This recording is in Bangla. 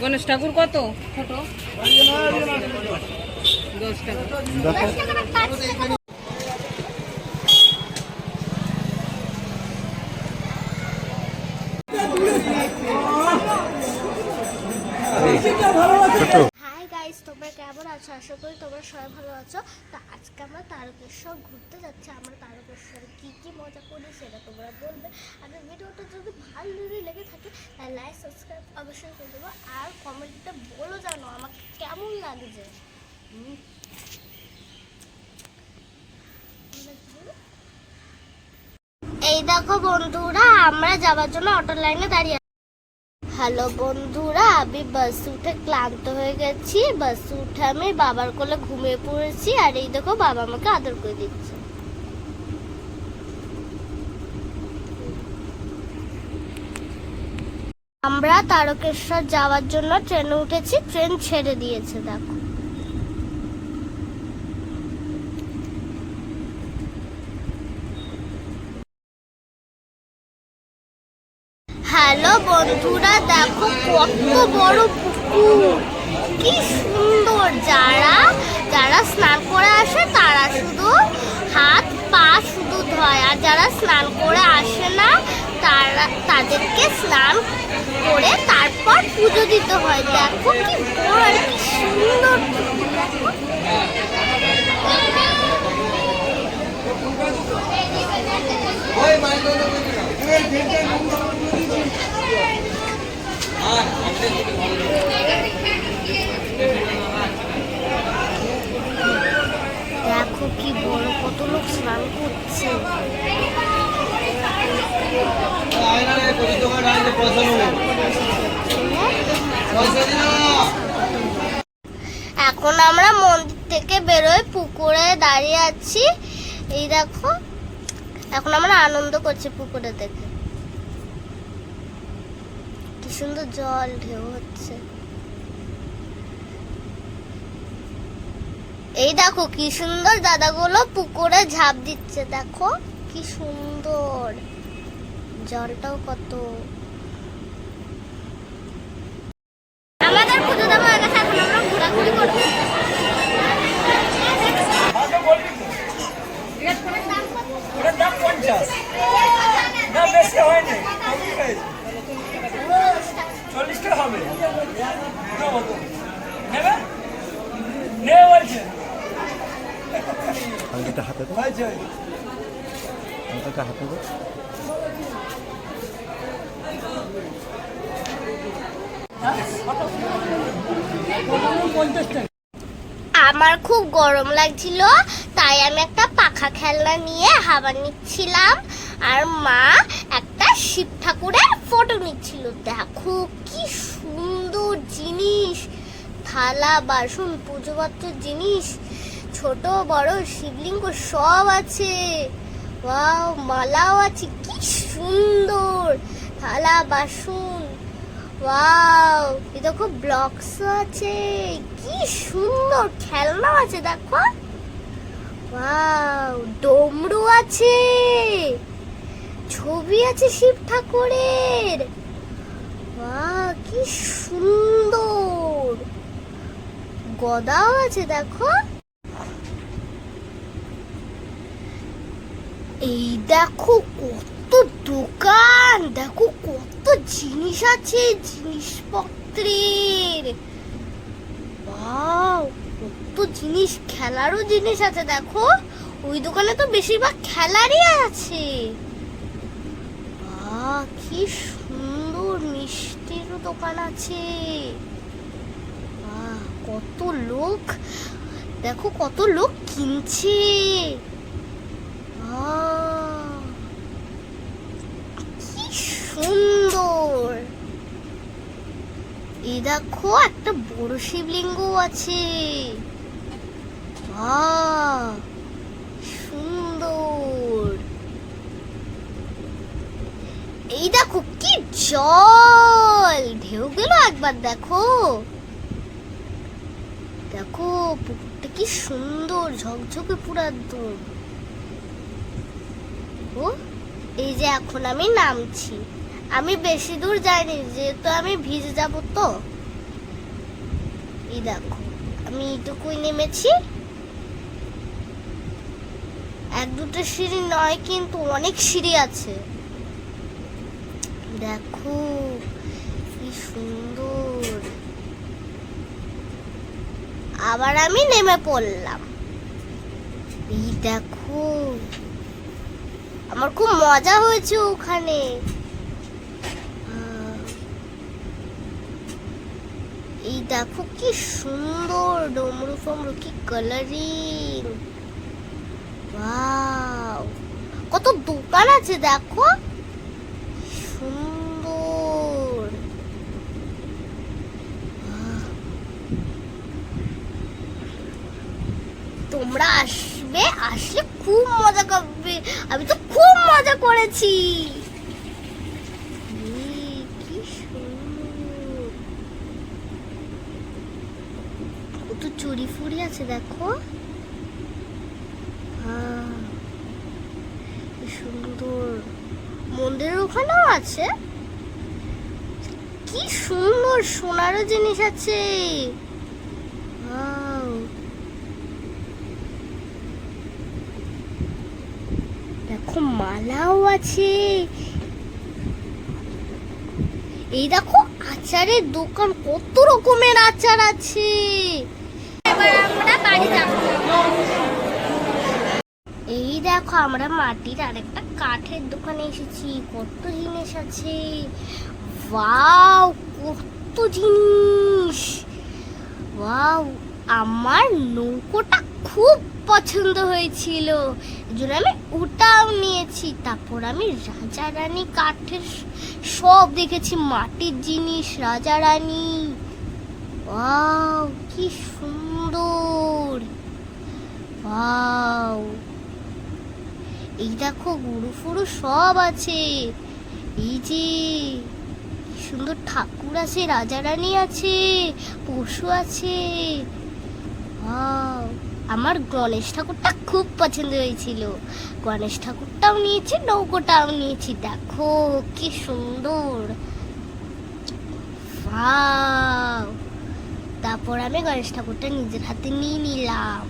গণেশ ঠাকুর কত? ছোট। দশ টাকা। দেখো ছোট। গাইস তোমরা কেমন আছো? আশা করি তোমরা সবাই ভালো আছো। তো আজকে আমরা তারকেশ্বর ঘুরতে যাচ্ছি। আমরা তারকেশ্বরে কী কী মজা করি সেটা তোমরা বলবে। আর ভিডিওটা যদি ভালো যদি লেগে থাকে, তাহলে লাইক সাবস্ক্রাইব অবশ্যই করে দেবো। আর কমেন্টে বলো জানো, আমাকে কেমন লাগছে হুম। এই দেখো বন্ধুরা, আমরা যাওয়ার জন্য অটো লাইনে দাঁড়িয়ে হ্যালো বন্ধুরা, আমি বাস উঠে ক্লান্ত হয়ে গেছি। বাস উঠে আমি বাবার কোলে ঘুমিয়ে পড়েছি আর এই দেখো বাবা আমাকে আদর করে দিচ্ছে। আমরা তারকেশ্বর যাওয়ার জন্য ট্রেনে উঠেছি, ট্রেন ছেড়ে দিয়েছে, দেখো। হ্যালো বন্ধুরা, দেখো কত বড় পুকুর। কি সুন্দর। যারা যারা স্নান করে আসে, তারা শুধু হাত, পা শুধু ধয়। আর যারা স্নান করে আসে না, তারা, তাদেরকে স্নান করে তারপর পুজো দিতে হয়। দেখো কি বড় কি সুন্দর দেখো কি বড় কত লোক স্নান করছে এখন আমরা মন্দির থেকে বেরোয় পুকুরে দাঁড়িয়ে আছি। এই দেখো, এখন আমরা আনন্দ করছি পুকুরে দেখে। কি সুন্দর জল, ঢেউ হচ্ছে। এই দেখো, কি সুন্দর দাদাগুলো পুকুরে ঝাঁপ দিচ্ছে। দেখো, কি সুন্দর। জলটাও কত আমাদের পুজো দেওয়া হয়ে গেছে এখন আমরা ঘোরাঘুরি করব ওটার দাম পঞ্চাশ না বেশি হয়নি কমই হয়েছে চল্লিশ টাকা হবে আঙ্গুলটা হাতে দে হয়েছে হাতে? দে পঞ্চাশ টাকা আমার খুব গরম লাগছিল, তাই আমি একটা পাখা খেলনা নিয়ে হাওয়া নিচ্ছিলাম। আর মা একটা শিব ঠাকুরের ফটো নিচ্ছিল। দেখো কি সুন্দর জিনিস, থালা, বাসন পুজো পাত্রের জিনিস, ছোট, বড়, শিবলিঙ্গ সব আছে। মালাও আছে, কি সুন্দর। থালা, বাসন ওয়াও এই দেখো ব্লকস আছে। কি সুন্দর খেলনা আছে, দেখো। ওয়াও ডমরু আছে। ছবি আছে শিব ঠাকুরের। ওয়াও কি সুন্দর। গদাও আছে, দেখো। এই দেখো কত দোকান, দেখো কত জিনিস আছে, জিনিসপত্রের। কত জিনিস, খেলারও জিনিস আছে, দেখো। ওই দোকানে তো বেশিরভাগ খেলারই আছে। কি সুন্দর, মিষ্টিরও দোকান আছে। কত লোক, দেখো কত লোক কিনছে আহ, কি সুন্দর এই দেখো, একটা বড় শিবলিঙ্গ আছে। সুন্দর। এই দেখো, কি জল! ঢেউ গেল একবার, দেখো। দেখো, পুকুরটা কি সুন্দর, ঝকঝকে পুরো একদম ও, এই যে এখন আমি নামছি। আমি বেশি দূর যাইনি, যেহেতু আমি ভিজে যাব তো। এই দেখো, আমি এইটুকুই নেমেছি। এক দুটো সিঁড়ি নয়, কিন্তু অনেক সিঁড়ি আছে। দেখো, কি সুন্দর। আবার আমি নেমে পড়লাম। দেখো, আমার খুব মজা হয়েছে ওখানে। এই দেখো কি সুন্দর ডমরু ফমরু, কি কালারিং ওয়াও কত দোকান আছে দেখো। সুন্দর। তোমরা আসবে, আসলে খুব মজা করবে। আমি তো খুব মজা করেছি এই, কি সুন্দর কত চুরি ফুরি আছে, দেখো। সুন্দর। মন্দিরের ওখানেও আছে। কি সুন্দর সোনারও জিনিস আছে. দেখো মালাও আছে। এই দেখো আচারের দোকান, কত রকমের আচার আছে। এই দেখো, আমরা মাটির আরেকটা কাঠের দোকানে এসেছি। কত জিনিস আছে। ওয়াও, কত জিনিস। ওয়াও, আমার নৌকোটা খুব পছন্দ হয়েছিল। এই জন্য আমি ওটাও নিয়েছি। তারপর আমি রাজা রানী কাঠের সব দেখেছি। মাটির জিনিস, রাজা রানী। ওয়াও। কি সুন্দর। এই দেখো গরু ফরু সব আছে। এই যে সুন্দর ঠাকুর আছে রাজা রানী আছে পশু আছে। আমার গণেশ ঠাকুরটা খুব পছন্দ হয়েছিল। গণেশ ঠাকুরটাও নিয়েছি নৌকোটাও নিয়েছি। দেখো কি সুন্দর। Wow, তারপর আমি গণেশ ঠাকুরটা নিজের হাতে নিয়ে নিলাম।